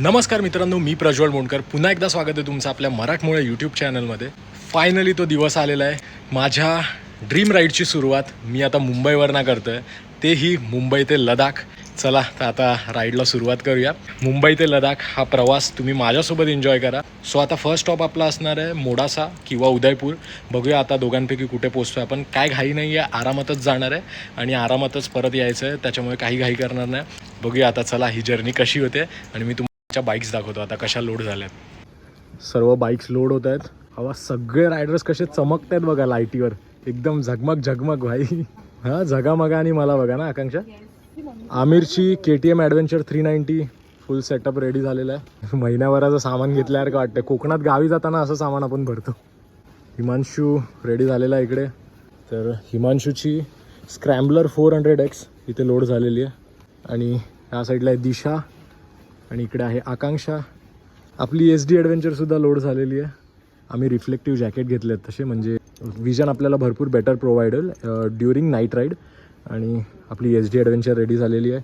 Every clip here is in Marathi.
नमस्कार मित्रांनो मी प्रज्वल मोंडकर. पुन्हा एकदा स्वागत आहे तुमचं आपल्या मराठमोळ्या यूट्यूब चॅनलमध्ये फायनली तो दिवस आलेला आहे. माझ्या ड्रीम राईडची सुरुवात मी आता मुंबईवरनं करतो आहे तेही मुंबई ते लडाख. चला तर आता राईडला सुरुवात करूया. मुंबई ते लडाख हा प्रवास तुम्ही माझ्यासोबत एन्जॉय करा. सो आता फर्स्ट स्टॉप आपला असणार आहे मोडासा किंवा उदयपूर. बघूया आता दोघांपैकी कुठे पोचतो आपण. काय घाई नाही आहे आरामातच जाणार आहे आणि आरामातच परत यायचं आहे त्याच्यामुळे काही घाई करणार नाही. बघूया आता चला ही जर्नी कशी होते आणि मी तुमच्या बाईक्स दाखवतो. आता कशा लोड झाल्यात. सर्व बाईक्स लोड होत आहेत. हवा सगळे रायडर्स कसे चमकत आहेत बघा लाईटीवर एकदम झगमग झगमग भाई. हा झगामगा आणि मला बघा ना Akanksha. आमिरची K T M adventure three ninety full setup ready झालेला आहे. महिन्याभराचं सामान घेतल्यासारखं वाटतं कोकणात गावी जाताना असं सामान आपण भरतो. हिमांशू रेडी झालेला आहे इकडे. तर हिमांशूची स्क्रॅम्बलर फोर हंड्रेड एक्स इथे लोड झालेली आहे. आणि ह्या साईडला आहे दिशा. आणि इकडे आहे आकांक्षा. आपली एस डी ॲडव्हेंचरसुद्धा लोड झालेली आहे. आम्ही रिफ्लेक्टिव्ह जॅकेट घेतले आहेत तसे म्हणजे विजन आपल्याला भरपूर बेटर प्रोव्हाइड होईल ड्युरिंग नाईट राईड आणि आपली एस डी ॲडव्हेंचर रेडी झालेली आहे.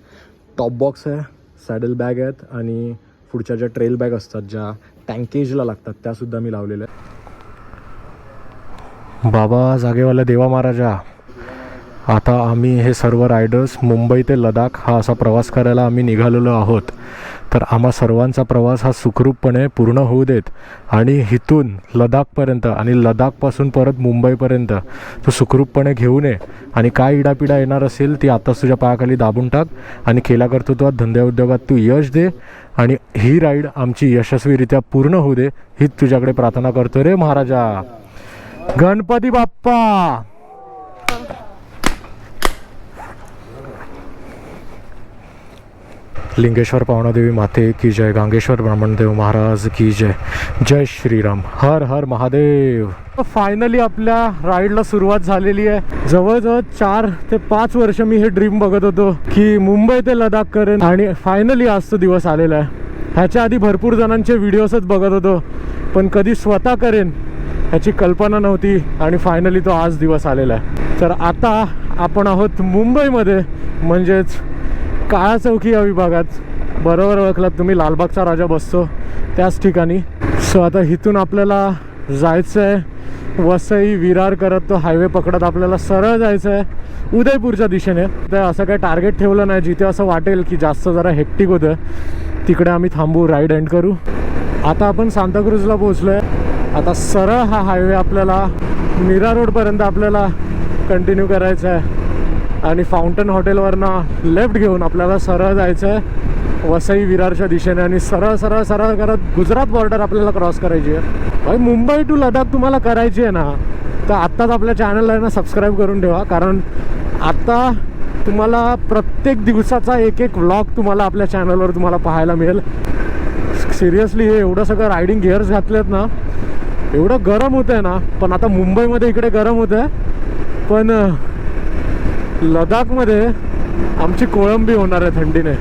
टॉप बॉक्स आहे सॅडल बॅग आहेत आणि पुढच्या ज्या ट्रेल बॅग असतात ज्या टँकेजला लागतात त्यासुद्धा मी लावलेल्या आहेत. बाबा जागेवाला देवा महाराजा. आता आम्ही हे सर्व रायडर्स मुंबई ते लडाख हा असा प्रवास करायला आम्ही निघालेलो आहोत. तर आम्हा सर्वांचा प्रवास हा सुखरूपपणे पूर्ण होऊ देत. आणि इथून लडाखपर्यंत आणि लडाखपासून परत मुंबईपर्यंत तू सुखरूपपणे घेऊन ये आणि काय इडापिडा येणार असेल ती आताच तुझ्या पायाखाली दाबून टाक. आणि केला कर्तृत्वात धंद्या उद्योगात तू यश दे. आणि ही राईड आमची यशस्वीरित्या पूर्ण होऊ दे हीच तुझ्याकडे प्रार्थना करतो रे महाराजा. गणपती बाप्पा! लिंगेश्वर पावणादेवी माते की जय गांगेश्वर ब्राह्मणदेव महाराज की जय. जय श्रीराम. हर हर महादेव. फायनली आपल्या राईडला सुरुवात झालेली आहे. जवळजवळ चार ते पाच वर्ष मी हे ड्रीम बघत होतो की मुंबई ते लडाख करेन. आणि फायनली आज तो दिवस आलेला आहे. ह्याच्या आधी भरपूर जणांचे व्हिडिओजच बघत होतो. पण कधी स्वतः करेन ह्याची कल्पना नव्हती आणि फायनली तो आज दिवस आलेला आहे. तर आता आपण आहोत मुंबईमध्ये. म्हणजेच काळा चौकी या विभागात. बरोबर ओळखलात तुम्ही लालबागचा राजा बसतो त्याच ठिकाणी. सो आता इथून आपल्याला जायचं आहे वसई विरार करत तो हायवे पकडत आपल्याला सरळ जायचं आहे उदयपूरच्या दिशेने. तर असं काही टार्गेट ठेवलं नाही जिथे असं वाटेल की जास्त जरा हेक्टिक होतं तिकडे आम्ही थांबू राईड एंड करू. आता आपण सांताक्रूजला पोहोचलो आहे आता सरळ हा हायवे आपल्याला मीरा रोडपर्यंत आपल्याला कंटिन्यू करायचा आहे आणि फाउंटन हॉटेलवरनं लेफ्ट घेऊन आपल्याला सरळ जायचं आहे वसई विरारच्या दिशेने आणि सरळ सरळ सरळ करत गुजरात बॉर्डर आपल्याला क्रॉस करायची आहे. भाई मुंबई टू लडाख तुम्हाला करायची आहे ना तर आत्ताच आपल्या चॅनलला आहे ना सबस्क्राईब करून ठेवा. कारण आत्ता तुम्हाला प्रत्येक दिवसाचा एक एक व्लॉग तुम्हाला आपल्या चॅनलवर तुम्हाला पाहायला मिळेल. सिरियसली हे एवढं सगळं रायडिंग गिअर्स घातलेत ना एवढं गरम होतं आहे ना पण आता मुंबईमध्ये इकडे गरम होतं आहे पण लडाखमध्ये आमची कोळंबी होणार आहे थंडीने.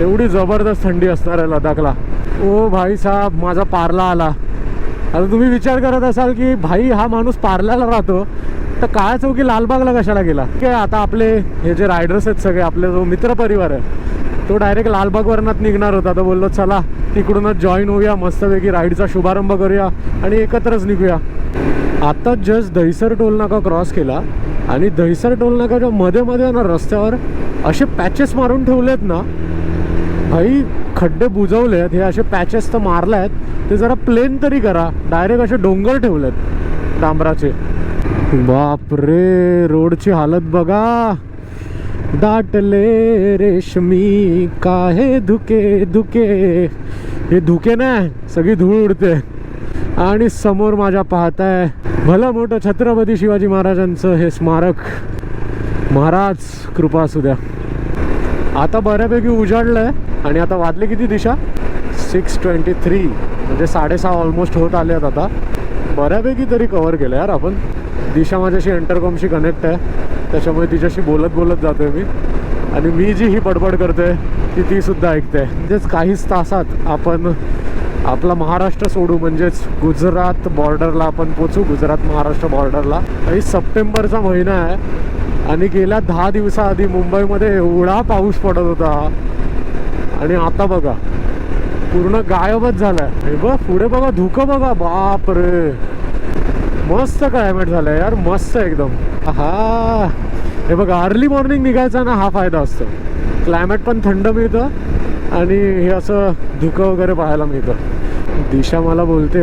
एवढी जबरदस्त थंडी असणार आहे लडाखला ओ भाई साहेब माझा पार्ला आला. आता तुम्ही विचार करत असाल की भाई हा माणूस पार्ल्याला राहतो. तर काळा चौकी लालबागला कशाला गेला? की आता आपले हे जे रायडर्स आहेत सगळे आपले जो मित्रपरिवार आहे तो डायरेक्ट लालबागवरनात निघणार होता. तर बोललो चला तिकडूनच जॉईन होऊया मस्तपैकी राईडचा शुभारंभ करूया आणि एकत्रच निघूया. आता जस्ट दहिसर टोल नाका क्रॉस केला. आणि दहिसर टोल नाकाच्या मध्ये मध्ये ना रस्त्यावर असे पॅचेस मारून ठेवलेत ना भाई खड्डे बुजवलेत हे असे पॅचेस तर मारले आहेत ते जरा प्लेन तरी करा. डायरेक्ट असे डोंगर ठेवलेत डांबराचे. बाप रे रोडची हालत बघा. दाटले रेशमी काहे धुके धुके. हे धुके नाही सगळी धूळ उडते. आणि समोर माझ्या पाहताय भलं मोठं छत्रपती शिवाजी महाराजांचं हे स्मारक. महाराज कृपा असू द्या. आता बऱ्यापैकी उजाडलंय आणि आता वाजले किती दिशा? सिक्स ट्वेंटी थ्री म्हणजे साडेसहा ऑलमोस्ट होत आले आहेत आता. बऱ्यापैकी तरी कवर केलं यार आपण. दिशा माझ्याशी इंटरकॉमशी कनेक्ट आहे. त्याच्यामुळे तिच्याशी बोलत बोलत जातो आहे मी. आणि मी जी ही बडबड करतोय ती तीसुद्धा ऐकते म्हणजेच काहीच तासात आपण आपला महाराष्ट्र सोडू म्हणजेच गुजरात बॉर्डरला आपण पोचू गुजरात महाराष्ट्र बॉर्डरला आणि सप्टेंबरचा महिना आहे आणि गेल्या दहा दिवसाआधी मुंबईमध्ये एवढा पाऊस पडत होता. आणि आता बघा पूर्ण गायबच झालाय. हे बघ पुढे बघा धुकं बघा बाप रे मस्त क्लायमेट झालंय यार मस्त एकदम. हा हे बघा अर्ली मॉर्निंग निघायचा ना हा फायदा असतो. क्लायमेट पण थंड मिळतं आणि हे असं धुकं वगैरे पाहायला मिळतं. दिशा मला बोलते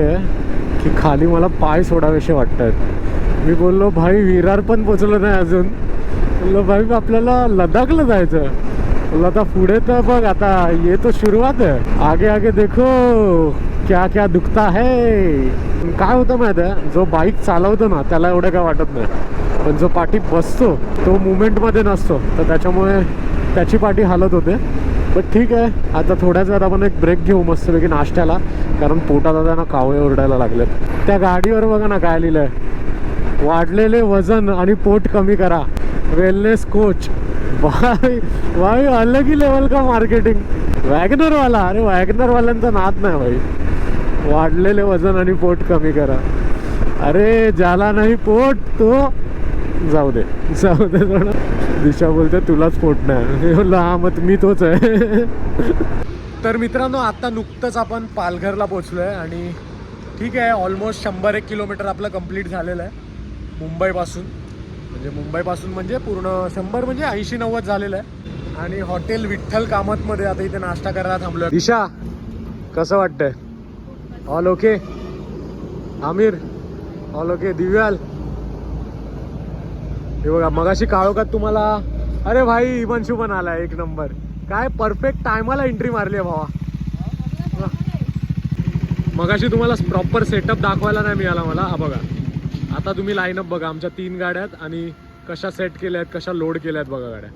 की खाली मला पाय सोडावेसे वाटत आहेत मी बोललो भाई विरार पण पोचलो नाही अजून. बोललो भाई आपल्याला लडाखला जायचं बोललो आता पुढे तर बघ आता ये तो सुरुवात आहे. आगे आगे देखो क्या क्या दुखता है. काय होतं माहिती आहे? जो बाईक चालवतो ना त्याला एवढं काय वाटत नाही. पण जो पाठी बसतो तो मुवमेंटमध्ये नसतो. तर त्याच्यामुळे त्याची पाठी हालत होते. पण ठीक आहे. आता थोड्याच वेळात आपण एक ब्रेक घेऊ मस्तपैकी नाश्त्याला. कारण पोटात आता ना कावळे ओरडायला लागलेत. त्या गाडीवर बघा ना काय लिहिलंय. वाढलेले वजन आणि पोट कमी करा. वेलनेस कोच भाई भाई अलग ही लेवल का मार्केटिंग वॅगनरवाला. अरे वॅगनरवाल्यांचा नाद नाही भाई. वाढलेले वजन आणि पोट कमी करा. अरे ज्याला नाही पोट तो जाऊ दे. जाऊ दे थोडं दिशा बोलते तुलाच फोटणार नाही मी हा मी तोच आहे. तर मित्रांनो आता नुकतंच आपण पालघरला पोचलोय आणि ठीक आहे ऑलमोस्ट शंभर एक किलोमीटर आपलं कंप्लीट झालेलं आहे. मुंबईपासून. म्हणजे मुंबईपासून म्हणजे पूर्ण शंभर म्हणजे ऐंशी नव्वद झालेलं आहे. आणि हॉटेल विठ्ठल कामतमध्ये आता इथे नाश्ता करायला थांबलोय. दिशा कसं वाटतंय? All okay Aamir? All okay दिव्याल? हे बघा मगाशी काळोखात तुम्हाला अरे भाई हिमांशू पण आला एक नंबर. काय परफेक्ट टायमाला एंट्री मारली आहे भावा. मगाशी तुम्हाला प्रॉपर सेटअप दाखवायला नाही मिळाला मला. हा बघा आता तुम्ही लाईनअप बघा आमच्या तीन गाड्या आहेत आणि कशा सेट केल्या आहेत कशा लोड केल्या आहेत बघा गाड्या.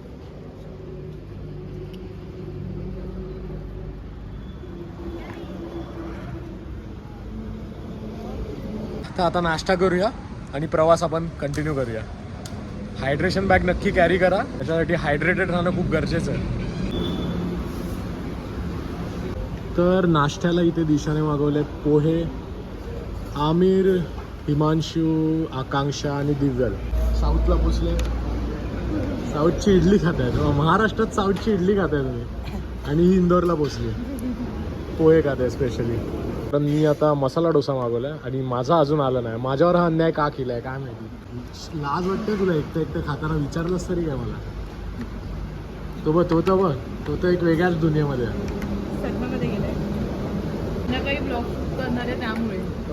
आता नाश्ता करूया आणि प्रवास आपण कंटिन्यू करूया. हायड्रेशन बॅग नक्की कॅरी करा. त्याच्यासाठी हायड्रेटेड राहणं खूप गरजेचं आहे. तर नाश्त्याला इथे दिशाने मागवले पोहे आमिर हिमांशू आकांक्षा आणि दिव्यल. साऊथला पोचले साऊथची इडली खात आहेत हो, महाराष्ट्रात साऊथची इडली खात आहे तुम्ही. आणि ही इंदोरला पोचली पोहे खात आहे स्पेशली कारण मी आता मसाला डोसा मागवलाय आणि माझा अजून आला नाही. माझ्यावर हा अन्याय का केलाय काय माहिती? लाज वाटते तुला एकटं एकटं खाताना? विचारलंस तरी काय मला? तो बघ तो तर बघ. तो तर एक वेगळ्याच दुनियेमध्ये ना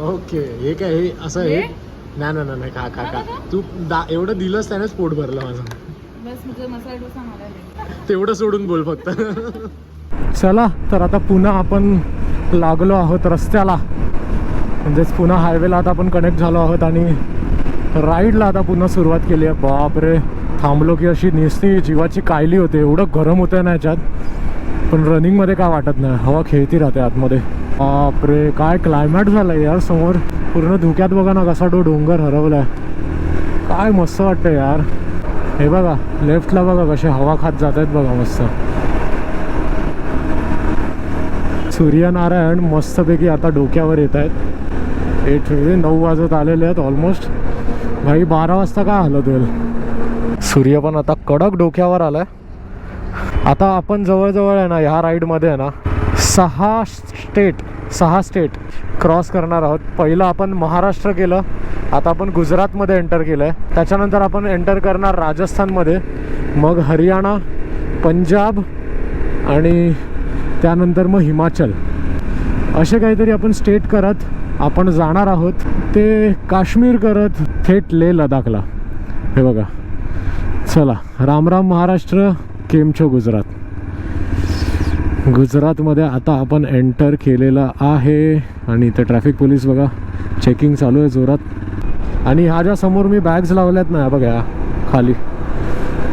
ओके. हे काय हे असं हे? नाही नाही नाही, खा खा खा. नका तू दा एवढं दिलंस त्यानेच पोट भरलं माझं. बस मसाला डोसा मला नाही तेवढं सोडून बोल फक्त. चला तर आता पुन्हा आपण लागलो आहोत रस्त्याला. म्हणजेच पुन्हा हायवेला आता आपण कनेक्ट झालो आहोत आणि राईडला आता पुन्हा सुरुवात केली आहे. बापरे. थांबलो की अशी नेसती जीवाची कायली होते. एवढं गरम होतं ना याच्यात. पण रनिंगमध्ये काय वाटत नाही. हवा खेळती राहते आतमध्ये. बापरे. काय क्लायमॅट झालं यार समोर. पूर्ण धुक्यात बघा ना कसा तो डोंगर हरवलाय. काय मस्त वाटतं यार. हे बघा. लेफ्टला बघा कसे हवा खात जात आहेत बघा मस्त. सूर्यनारायण मस्तपैकी आता डोक्यावर येत आहेत. एट नऊ वाजत आलेले आहेत ऑलमोस्ट भाई बारा वाजता काय आलं होईल सूर्य पण आता कडक डोक्यावर आलाय. आता आपण जवळजवळ आहे ना ह्या राईडमध्ये आहे ना सहा स्टेट सहा स्टेट क्रॉस करणार आहोत. पहिलं आपण महाराष्ट्र केलं आता आपण गुजरातमध्ये एंटर केलं आहे त्याच्यानंतर आपण एंटर करणार राजस्थानमध्ये. मग हरियाणा पंजाब आणि त्यानंतर मग हिमाचल. असे काहीतरी आपण स्टेट करत आपण जाणार आहोत. ते काश्मीर करत थेट लेह लडाखला. हे बघा. चला राम राम महाराष्ट्र केमछो गुजरात. गुजरातमध्ये आता आपण एंटर केलेलं आहे. आणि इथे ट्रॅफिक पोलीस बघा. चेकिंग चालू आहे जोरात. आणि ह्या ज्या समोर मी बॅग्स लावल्यात ना बघा खाली.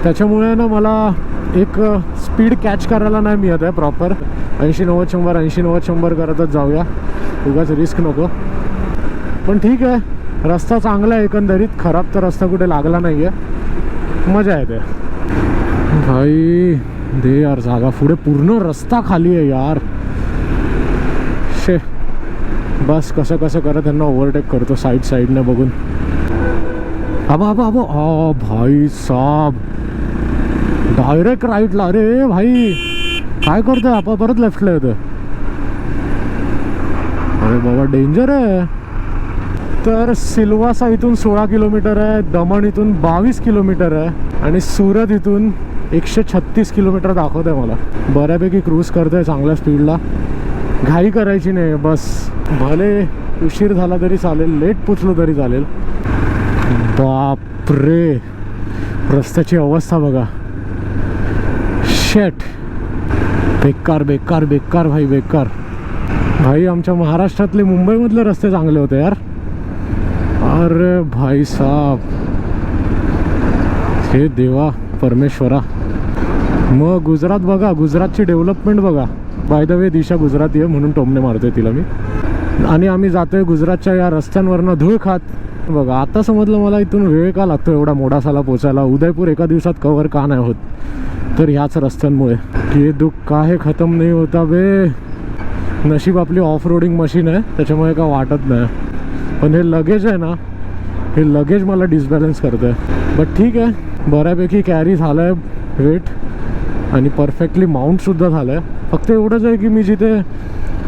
त्याच्यामुळे ना मला एक स्पीड कॅच करायला नाही मिळत आहे प्रॉपर. ऐंशी नव्वद शंभर ऐंशी नव्वद शंभर करतच जाऊया. उगाच रिस्क नको. पण ठीक आहे. रस्ता चांगला आहे एकंदरीत. खराब तर रस्ता कुठे लागला नाही आहे मजा येते. भाई दे यार जागा. पुढे पूर्ण रस्ता खाली आहे यार. शे. बस कसं कसं करत त्यांना ओव्हरटेक करतो साईड साईडने बघून. आबा आबा आबा भाई साब. डायरेक्ट राईटला अरे भाई काय करतोय? आपा परत लेफ्टला येतो अरे बाबा डेंजर आहे. तर सिल्वासा इथून सोळा किलोमीटर आहे दमण इथून बावीस किलोमीटर आहे आणि सुरत इथून एकशे छत्तीस किलोमीटर दाखवत आहे मला. बऱ्यापैकी क्रूज करतोय चांगल्या स्पीडला घाई करायची नाही बस. भले उशीर झाला तरी चालेल लेट पोचलो तरी चालेल. बापरे! रस्त्याची अवस्था बघा. शेट बेकार बेकार बेकार भाई बेकार. भाई आमच्या महाराष्ट्रातले मुंबईमधले रस्ते चांगले होते यार. अरे भाई साहब हे देवा परमेश्वरा. मग गुजरात बघा गुजरातची डेव्हलपमेंट बघा. By the way Disha Gujarati आहे म्हणून टोमणे मारतोय तिला मी. आणि आम्ही जातोय गुजरातच्या या रस्त्यांवरनं धूळ खात. बघा आता समजलं मला इथून वेळ का लागतो एवढा मोडासाला पोचायला? उदयपूर एका दिवसात कव्हर का नाही होत? तर ह्याच रस्त्यांमुळे. हे दुःख काहे खतम नाही होता बे? नशीब आपली ऑफ रोडिंग मशीन आहे त्याच्यामुळे का वाटत नाही. पण हे लगेज आहे ना हे लगेज मला डिसबॅलन्स करतं आहे बट ठीक आहे बऱ्यापैकी कॅरी झालं आहे वेट आणि परफेक्टली माउंटसुद्धा झालं आहे फक्त एवढंच आहे की मी जिथे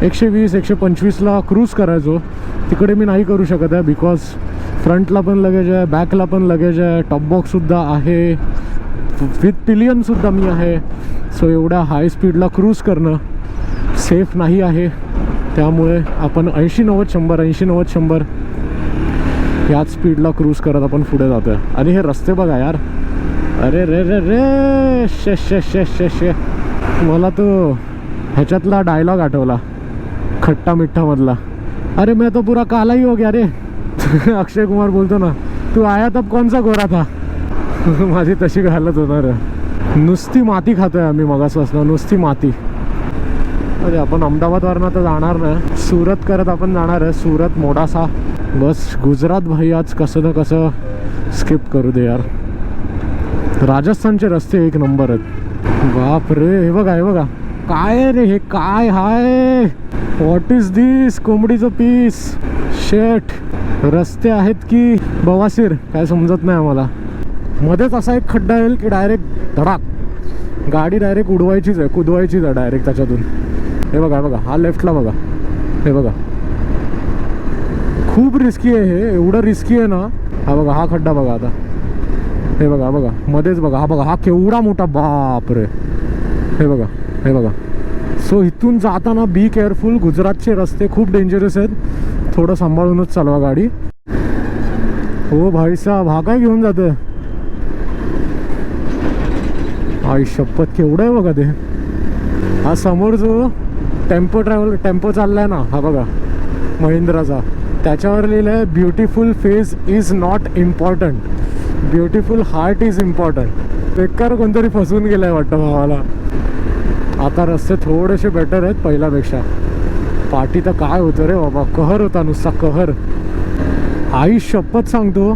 एकशे वीस एकशे पंचवीसला क्रूज करायचो. तिकडे मी नाही करू शकत आहे बिकॉज फ्रंटला पण लगेज आहे बॅकला पण लगेज आहे टॉप बॉक्ससुद्धा आहे. विथ पिलियनसुद्धा मी आहे. सो एवढ्या हाय स्पीडला क्रूज करणं सेफ नाही आहे. त्यामुळे आपण ऐंशी नव्वद शंभर ऐंशी नव्वद शंभर याच स्पीडला क्रूज करत आपण पुढे जातो आहे आणि हे रस्ते बघा यार. अरे रे रे रे शे शे शे शे शे. मला तो ह्याच्यातला डायलॉग आठवला. खट्टा मिठ्ठामधला अरे मैं तो पूरा काला ही हो गया रे. अक्षय कुमार बोलतो ना तू आया तब कोणचा गोरा था? माझी तशी घालत होणार आहे नुसती माती खातोय आम्ही मगासपासून नुसती माती. अरे आपण अहमदाबादवरनं तर जाणार नाही सुरत करत आपण जाणार आहे. सुरत मोडासा. बस गुजरात भाई आज कसं ना कसं स्किप करू दे यार. राजस्थानचे रस्ते एक नंबर आहेत. बाप रे हे बघा हे बघा. काय रे हे? काय हाय? व्हॉट इज दिस कोंबडीचं पीस. शेट रस्ते आहेत की? बवासीर काय समजत नाही आम्हाला. मध्येच असा एक खड्डा येईल की डायरेक्ट धडाक. गाडी डायरेक्ट उडवायचीच आहे कुदवायचीच आहे डायरेक्ट त्याच्यातून. हे बघा बघा. हा लेफ्टला बघा. हे बघा. खूप रिस्की आहे हे. एवढं रिस्की आहे ना. हा बघा हा खड्डा बघा आता. हे बघा बघा. मध्येच बघा. हा बघा हा केवढा मोठा बाप रे हे बघा. हे बघा. सो इथून जाताना बी केअरफुल गुजरातचे रस्ते खूप डेंजरस आहेत. थोडं सांभाळूनच चालवा गाडी. हो भाईसाहेब हा काय घेऊन जातोय? आई शपथ केवढं आहे बघा ते. हा समोर जो टेम्पो ट्रॅव्हल टेम्पो चाललाय ना हा बघा. महिंद्राचा. त्याच्यावर लिहिलं आहे beautiful face is not important beautiful heart is important बेकार कोणतरी फसवून गेलाय वाटतं भावाला. आता रस्ते थोडेसे बेटर आहेत पहिल्यापेक्षा. पाठी तर काय होतं रे बाबा? कहर होता नुसता कहर. आई शपथ सांगतो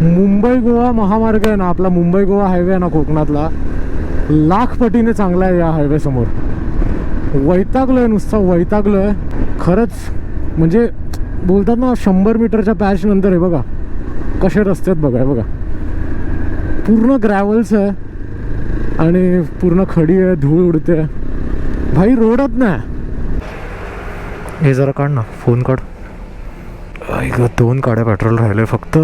मुंबई गोवा महामार्ग आहे ना आपला मुंबई गोवा हायवे आहे ना कोकणातला लाख पटीने चांगला आहे या हायवे समोर. आहे नुसता आहे खरंच म्हणजे बोलतात ना शंभर मीटरच्या पॅच नंतर हे बघा कसे रस्ते आहेत बघा हे बघा. पूर्ण ग्रॅव्हल्स आहे आणि पूर्ण खडी आहे धूळ उडते. भाई रोडच नाही हे। जरा काढ ना फोन काढ. ऐक दोन काड्या पेट्रोल राहिले फक्त.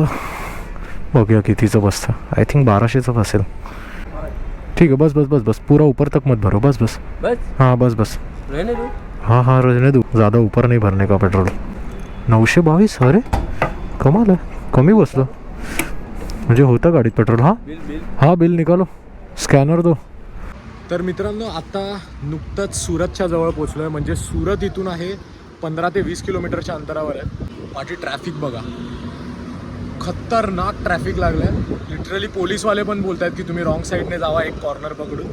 बघूया कितीचं बसतं. आय थिंक बाराशेचं बसेल. ठीक आहे बस बस बस बस. पूरा ऊपर तक मत भरो. बस बस. बस? हाँ बस बस. रहने दो. हाँ हाँ रहने दो. ज़्यादा ऊपर नहीं भरने का पेट्रोल? नऊशे बावीस? अरे कमाल आहे. कमी बसलं. म्हणजे होतं गाडीत पेट्रोल. हां? हा बिल निकालो. स्कॅनर दो. तर मित्रांनो आता नुकतंच सुरतच्या जवळ पोचलो आहे म्हणजे सुरत इथून आहे पंधरा ते वीस किलोमीटरच्या अंतरावर आहे. माझी ट्रॅफिक बघा. खतरनाक ट्रॅफिक लागलं आहे लिटरली पोलीसवाले पण बोलत आहेत की तुम्ही रॉंग साईडने जावा एक कॉर्नर पकडून.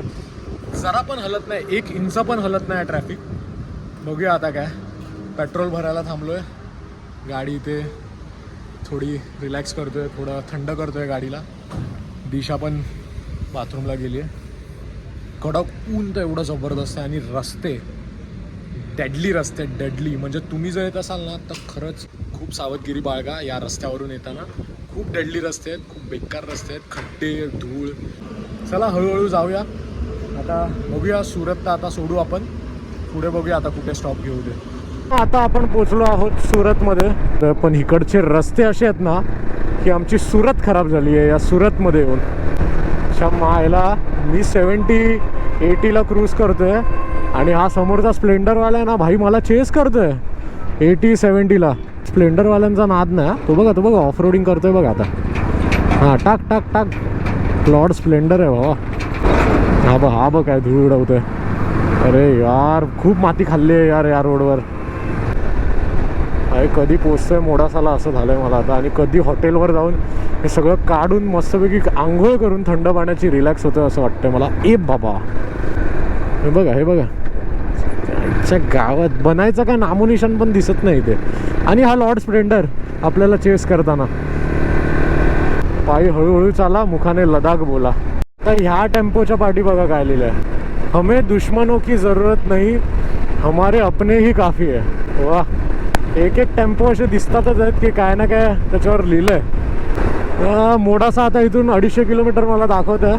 जरा पण हलत नाही एक इंच पण हलत नाही ट्रॅफिक बघूया आता काय. पेट्रोल भरायला थांबलो आहे गाडी इथे थोडी रिलॅक्स करतोय थोडं थंड करतोय गाडीला. दिशा पण बाथरूमला गेली आहे कडक ऊन तर एवढं जबरदस्त आहे आणि रस्ते डेडली रस्ते डेडली म्हणजे तुम्ही जर येत असाल ना तर खरंच खूप सावधगिरी बाळगा या रस्त्यावरून येताना. खूप डेडली रस्ते आहेत खूप बेकार रस्ते आहेत खड्डे धूळ. चला हळूहळू जाऊया. आता बघूया सुरत तर आता सोडू आपण. पुढे बघूया आता कुठे स्टॉप घेऊ दे आता आपण पोचलो आहोत सुरतमध्ये. तर पण इकडचे रस्ते असे आहेत ना की आमची सुरत खराब झाली आहे या सुरतमध्ये येऊन. अशा मायला मी सेवन्टी एटीला क्रूज करतो आहे आणि हा समोरचा स्प्लेंडरवाला आहे ना भाई मला चेस करतोय. एटी सेवन्टीला स्प्लेंडरवाल्यांचा नाद नाही तो बघा तो बघा ऑफ रोडिंग करतोय बघा आता. हां टाक टाक टाक. क्लॉड स्प्लेंडर आहे बाबा. हा बघ हा बघ काय धूळ उडवतोय. अरे यार खूप माती खाल्ली आहे यार या रोडवर अरे कधी पोचतोय मोडासाला असं झालंय मला आता. आणि कधी हॉटेलवर जाऊन हे सगळं काढून मस्तपैकी आंघोळ करून थंड पाण्याची रिलॅक्स होतं असं वाटतं मला. ए बाबा. हे बघा हे बघा. त्याच्या गावात बनायचं काय नामोनिशान पण दिसत नाही ते आणि हा लॉर्ड स्प्लेंडर आपल्याला चेस करताना. पायी हळूहळू चाला मुखाने लडाख बोला. तर ह्या टेम्पोच्या पाठी बघा काय लिहिलं आहे हमें दुश्मनों की ज़रूरत नाही हमारे अपने ही काफ़ी आहे. वा एक एक टेम्पो असे दिसतातच आहेत की काय ना काय त्याच्यावर लिहिलं आहे मोडासा आता इथून अडीचशे किलोमीटर मला दाखवत आहे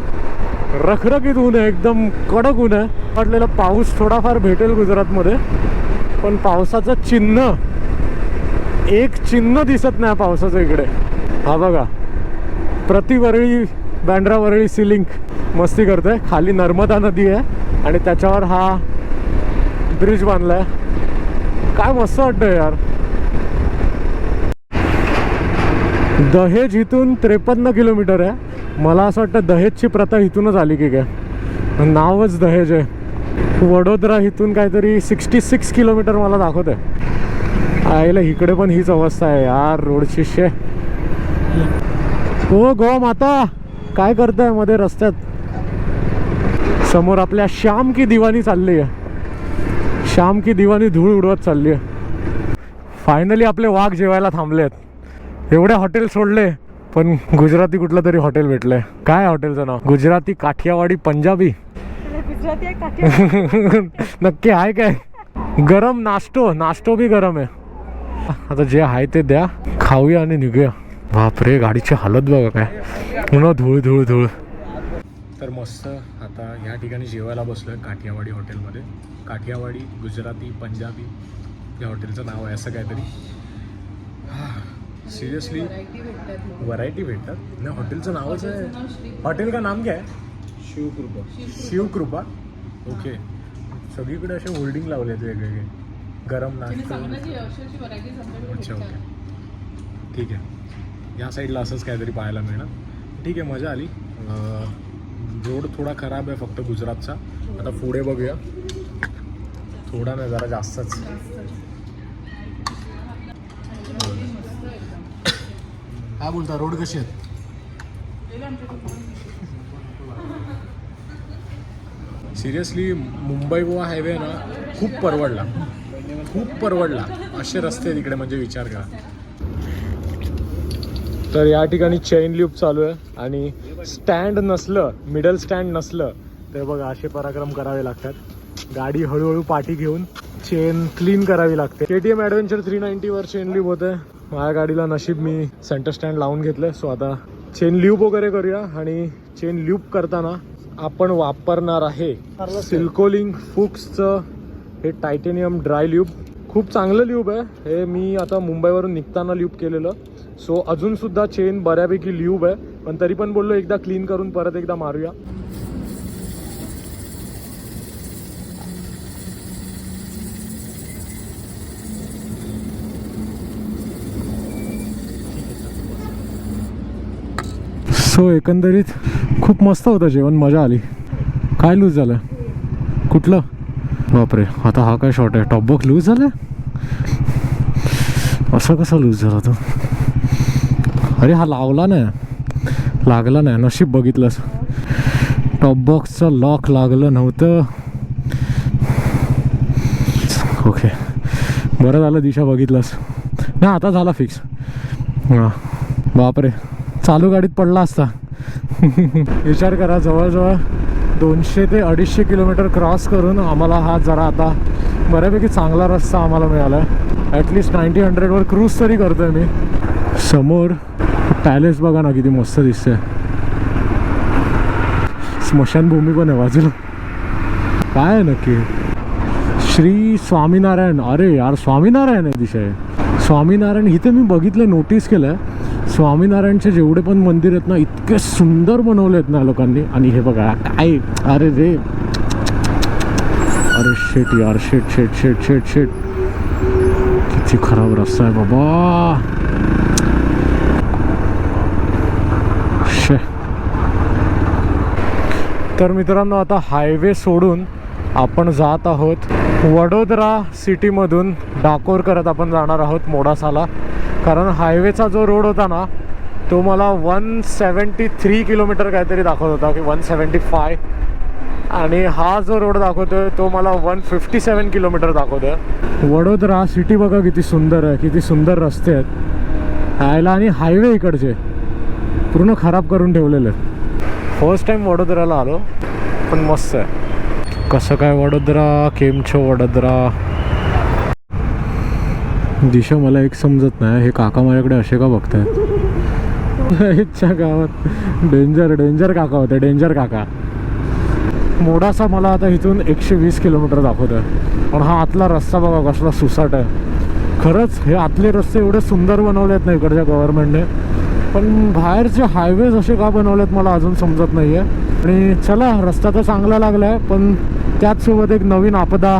रखरखीत ऊन आहे एकदम कडक ऊन आहे. वाटलेला पाऊस थोडाफार भेटेल गुजरातमध्ये पण पावसाचं चिन्ह एक चिन्ह दिसत नाही पावसाचं इकडे. हा बघा प्रतिवरळी बँड्रा वरळी सिलिंग मस्ती करते खाली नर्मदा नदी आहे आणि त्याच्यावर हा ब्रिज बांधला आहे काय मस्त वाटतं यार. दहेज इथून त्रेपन्न किलोमीटर आहे. मला असं वाटतं दहेजची प्रथा इथूनच आली की काय. नावच दहेज आहे. वडोदरा इथून काहीतरी सिक्स्टी सिक्स किलोमीटर मला दाखवत आहे. आईला इकडे पण हीच अवस्था आहे यार रोडची शे हो गो माता काय करतायमध्ये रस्त्यात? समोर आपल्या श्याम की दिवाणी चालली आहे. श्याम की दिवाणी धूळ उडवत चालली आहे. फायनली आपले वाघ जेवायला थांबले आहेत एवढे हॉटेल सोडले पण गुजराती कुठलं तरी हॉटेल भेटलंय. काय हॉटेलचं नाव? गुजराती काठियावाडी पंजाबी. आहे नक्की आहे काय? गरम नाश्तो नाश्तो बी गरम आहे. आता जे आहे ते द्या खाऊया आणि निघूया. बापरे गाडीची हालत बघा काय. पुन्हा धूळ धूळ धूळ. तर मस्त आता ह्या ठिकाणी जेवायला बसलोय काठियावाडी हॉटेलमध्ये. काठियावाडी गुजराती पंजाबी या हॉटेलचं नाव आहे असं काहीतरी. सिरियसली व्हरायटी भेटतात नाही हॉटेलचं नावच आहे. हॉटेल का नाम क्या? है शिवकृपा. शिवकृपा? ओके. सगळीकडे असे होल्डिंग लावले आहेत वेगवेगळे. गरम नाश्ता. अच्छा. ओके. ठीक आहे. या साईडला असंच काहीतरी पाहायला मिळणार. ठीक आहे मजा आली. रोड थोडा खराब आहे फक्त गुजरातचा. आता पुढे बघूया. थोडा नाही जरा जास्तच. काय बोलता? रोड कसे आहेत? सिरियसली मुंबई गोवा हायवे ना खूप परवडला. खूप परवडला. असे रस्ते तिकडे म्हणजे विचार करा. तर या ठिकाणी चेन ल्यूप चालू आहे आणि स्टँड नसलं मिडल स्टँड नसलं तर बघा असे पराक्रम करावे लागतात. गाडी हळूहळू पाठी घेऊन चेन क्लीन करावी लागते. K T M adventure three नाईन्टीवर chain lube होतं माझ्या गाडीला नशीब मी सेंटर स्टँड लावून घेतलं सो आता चेन ल्यूप वगैरे करूया आणि चेन ल्यूप करताना आपण वापरणार आहे सिल्कोलिंग फुक्सचं हे टायटेनियम ड्राय ल्यूब खूप चांगलं ल्यूब आहे. हे मी आता मुंबईवरून निघताना ल्यूब केलेलं. सो अजूनसुद्धा चेन बऱ्यापैकी ल्यूब आहे. पण तरी पण बोललो एकदा क्लीन करून परत एकदा मारूया. सो एकंदरीत खूप मस्त होतं जेवण मजा आली. काय लूज झालं? कुठलं? बापरे आता हा काय शॉर्ट आहे. टॉप बॉक्स लूज झालं? असं कसं लूज झाला तो? अरे हा लावला नाही. लागला नाही. नशीब बघितलंस. टॉप बॉक्सचं लॉक लागलं नव्हतं. ओके. बरं झालं दिशा बघितलंस. नाही आता झाला फिक्स हां. बापरे. चालू गाडीत पडला असता. विचार करा जवळजवळ दोनशे ते अडीचशे किलोमीटर क्रॉस करून आम्हाला हा जरा आता बऱ्यापैकी चांगला रस्ता आम्हाला मिळाला. आहे ॲटलिस्ट नाईन्टी हंड्रेडवर क्रूज तरी करतोय मी. समोर पॅलेस बघा ना किती मस्त दिसतंय. स्मशानभूमी पण आहे बाजूला. काय आहे नक्की? श्री स्वामीनारायण. अरे यार स्वामीनारायण आहे दिशा स्वामीनारायण इथे मी बघितलं नोटीस केलं. स्वामीनारायणचे जेवढे पण मंदिर आहेत ना इतके सुंदर बनवले आहेत ना लोकांनी. आणि हे बघा काय अरे रे. अरे शेट यार शेट शेट शेट शेट शेट किती खराब रस्ता आहे बाबा. शे. तर मित्रांनो आता हायवे सोडून आपण जात आहोत वडोदरा सिटीमधून डाकोर करत आपण जाणार आहोत मोडासाला. कारण हायवेचा जो रोड होता ना तो मला वन सेवन्टी थ्री किलोमीटर काहीतरी दाखवत होता की वन सेवन्टी फाय आणि हा जो रोड दाखवतोय तो मला वन फिफ्टी सेवन किलोमीटर दाखवतोय. वडोदरा सिटी बघा किती सुंदर आहे किती सुंदर रस्ते आहेत. यायला आणि हायवे इकडचे. पूर्ण खराब करून ठेवलेले आहेत. फर्स्ट टाईम वडोदराला आलो पण मस्त आहे. कसं काय वडोदरा केमछो वडोदरा? दिशा मला एक समजत नाही. हे काका माझ्याकडे असे का बघतायत? इच्छा गावात डेंजर डेंजर काका होते डेंजर काका. मोडासा मला आता इथून एकशे वीस किलोमीटर दाखवतं आहे पण हा आतला रस्ता बघा कसला सुसाट आहे. खरंच हे आतले रस्ते एवढे सुंदर बनवले आहेत ना इकडच्या गव्हर्नमेंटने पण बाहेरचे हायवेज असे का बनवलेत मला अजून समजत नाही आहे आणि चला रस्ता तर चांगला लागला आहे पण त्याचसोबत एक नवीन आपदा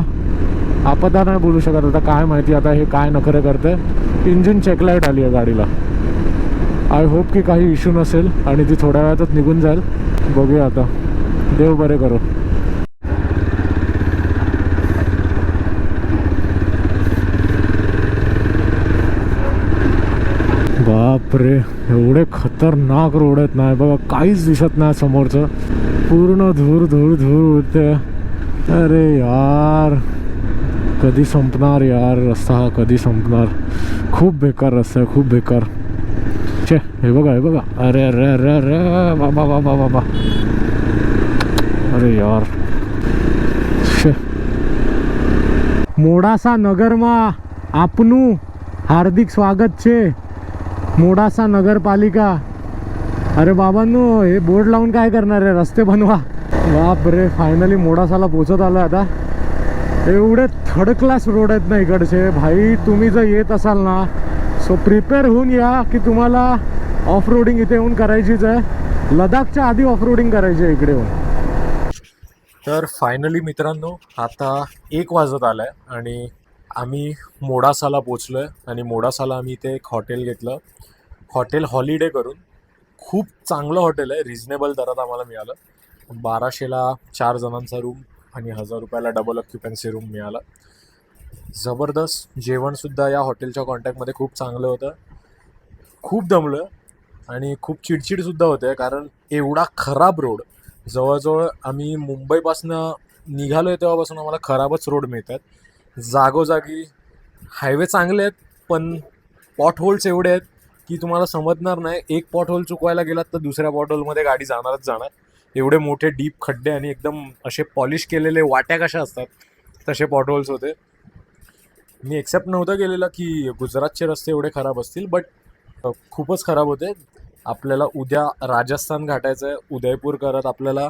आपदा नाही बोलू शकत. आता काय माहिती आता हे काय नखरे करते. इंजिन चेकलाईट आली आहे गाडीला. आय होप की काही इश्यू नसेल आणि ती थोड्या वेळातच निघून जाईल. बघूया आता. देव बरे करो. बापरे एवढे खतरनाक रोड आहेत ना. बघा काहीच दिसत नाही समोरचं. पूर्ण धूर धूर धूर उडते. अरे यार. कधी संपणार यार? रस्ता हा कधी संपणार? खूप बेकार रस्ता आहे खूप बेकार. छे हे बघा हे बघा. अरे अरे अरे अरे बाबा बाबा बाबा अरे यार. छे. मोडासा नगरमा आपनू हार्दिक स्वागत छे. मोडासा नगरपालिका. अरे बाबांनो हे बोर्ड लावून काय करणार आहे? रस्ते बनवा. बाप रे फायनली मोडासाला पोचत आलो आता. एवढे थर्ड क्लास रोड आहेत ना इकडचे. भाई तुम्ही जर येत असाल ना सो प्रिपेअर होऊन या की तुम्हाला ऑफ रोडिंग इथे येऊन करायचीच आहे. लडाखच्या आधी ऑफ रोडिंग करायची आहे इकडे येऊन. तर फायनली मित्रांनो आता एक वाजत आलाय आणि आम्ही मोडासाला पोचलो आहे आणि मोडासाला आम्ही इथे एक हॉटेल घेतलं. हॉटेल हॉलिडे करून खूप चांगलं हॉटेल आहे रिझनेबल दरात आम्हाला मिळालं. बाराशेला चार जणांचा रूम आणि हजार रुपयाला डबल ऑक्युपन्सी रूम मिळाला. जबरदस्त जेवणसुद्धा या हॉटेलच्या कॉन्टॅक्टमध्ये खूप चांगलं होतं. खूप दमलं आणि खूप चिडचिडसुद्धा होते कारण एवढा खराब रोड जवळजवळ आम्ही मुंबईपासनं निघालो आहे तेव्हापासून आम्हाला खराबच रोड मिळतात. जागोजागी हायवे चांगले आहेत पण पॉट होल्स एवढे आहेत की तुम्हाला समजणार नाही. एक पॉट होल चुकवायला गेलात तर दुसऱ्या पॉट होलमध्ये गाडी जाणारच जाणार. एवढे मोठे डीप खड्डे आणि एकदम असे पॉलिश केलेले वाट्या कशा असतात तसे पॉट होल्स होते. मी एक्सेप्ट नव्हतं केलेलं की गुजरातचे रस्ते एवढे खराब असतील बट खूपच खराब होते. आपल्याला उद्या राजस्थान गाठायचं आहे उदयपूर करत आपल्याला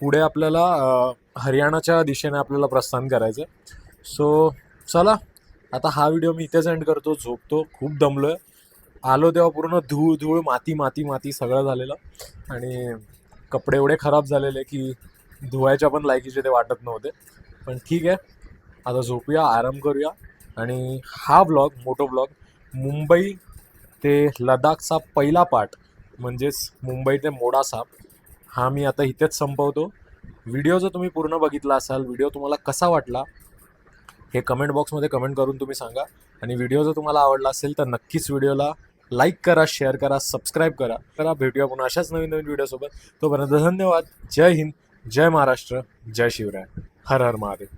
पुढे आपल्याला हरियाणाच्या दिशेने आपल्याला प्रस्थान करायचं आहे सो चला आता हा व्हिडिओ मी इथेच एंड करतो झोपतो खूप दमलो आहे आलो तेव्हा पूर्ण धूळ धूळ माती माती माती सगळं झालेलं. आणि कपडे एवढे खराब झालेले की धुवायच्या पण लायकीचे ते वाटत नव्हते. पण ठीक आहे. आता झोपूया आराम करूया. आणि हा ब्लॉग मोठो ब्लॉग मुंबई ते लडाखचा पहिला पार्ट म्हणजेच मुंबई ते मोडासा हा मी आता इथेच संपवतो. व्हिडिओ जर तुम्ही पूर्ण बघितला असाल व्हिडिओ तुम्हाला कसा वाटला हे कमेंट बॉक्समध्ये कमेंट करून तुम्ही सांगा. आणि व्हिडिओ जर तुम्हाला आवडला असेल तर नक्कीच व्हिडिओला लाईक करा शेअर करा सबस्क्राईब करा. करा भेटूया पुन्हा अशाच नवीन नवीन व्हिडिओसोबत तोपर्यंत धन्यवाद. जय हिंद. जय महाराष्ट्र. जय शिवराय. हर हर महादेव.